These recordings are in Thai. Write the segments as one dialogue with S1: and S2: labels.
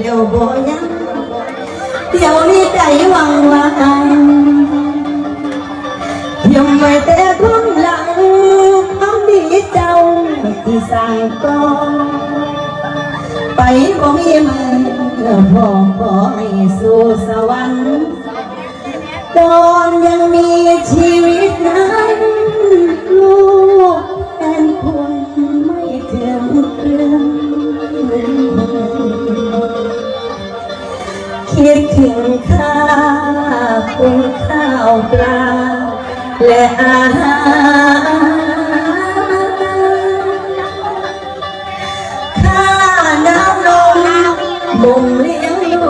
S1: เร็วบ่ยังเดี๋ยวนี้ใจหวังวางยังไม่แต่ความหลังความดีเจ้าที่สร้างก่อนไปบ่มีมันพ่อขอให้สู่สวรรค์ตอนยังมี คิดถึงข้าคุณข้าวปลา และอาหารข้าน้ำนมบ่มเลี้ยงลู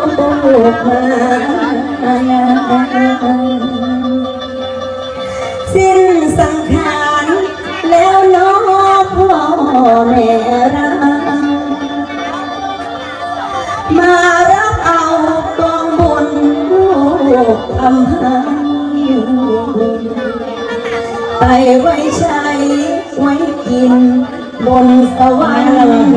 S1: กมา ลูกทำให้ไปไว้ใช้ไว้กิน บนสวรรค์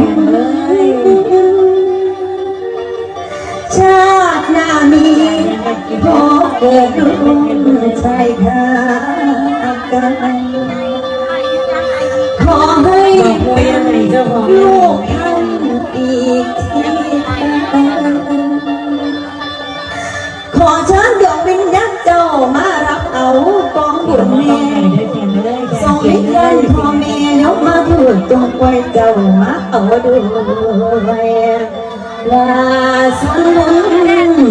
S1: ชาติหน้ามีพอเกิดรุ่งชายคากันขอให้เป็นลูกท่านอีก อเชิญดวงวิญญาณเจ้ามารับเอากองบุญแม่ส่งให้เพื่อนพ่อแม่ยกมาพูดจงไว้เจ้ามาเอาด้วยลาสุน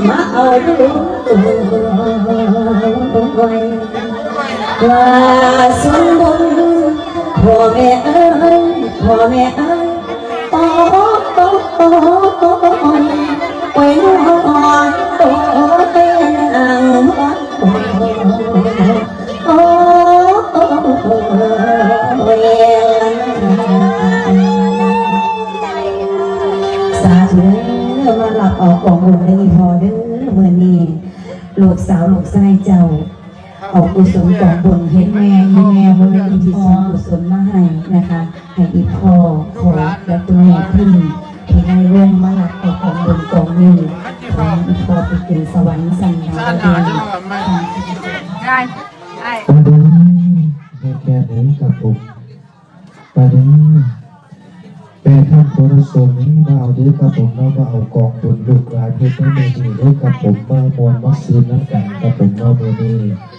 S1: มาเอาด้วยลาสุนบุญพ่อแม่เอ้ยพ่อแม่เอ้ยโอ้โอ้โอ้ สาธุเด้อมาหลับออกของบุญได้พอเด้อเมื่อนี้ลูกสาวลูกชายเจ้าออกกุศลกองบุญเห็นแม่มีแม่บุญได้อิทธิสนกุศลมาให้นะคะให้อีพ่อขอและคุณแม่พึ่งที่ได้ร่วมมาหลับออกของบุญกองนี้ขออีพ่อไปกินสวรรค์สันดาวเดือน
S2: ได้ได้
S3: ประเด็นในแค่ไหนกับผมประเด็น ท่านพระสงฆ์มาเอาดีกับผมแล้วมาเอากองบุญลูกหลานเพชรไม่ดีด้วยกับผมมามวลมักซีนน้ำกันกับผมมาเมื่อนี้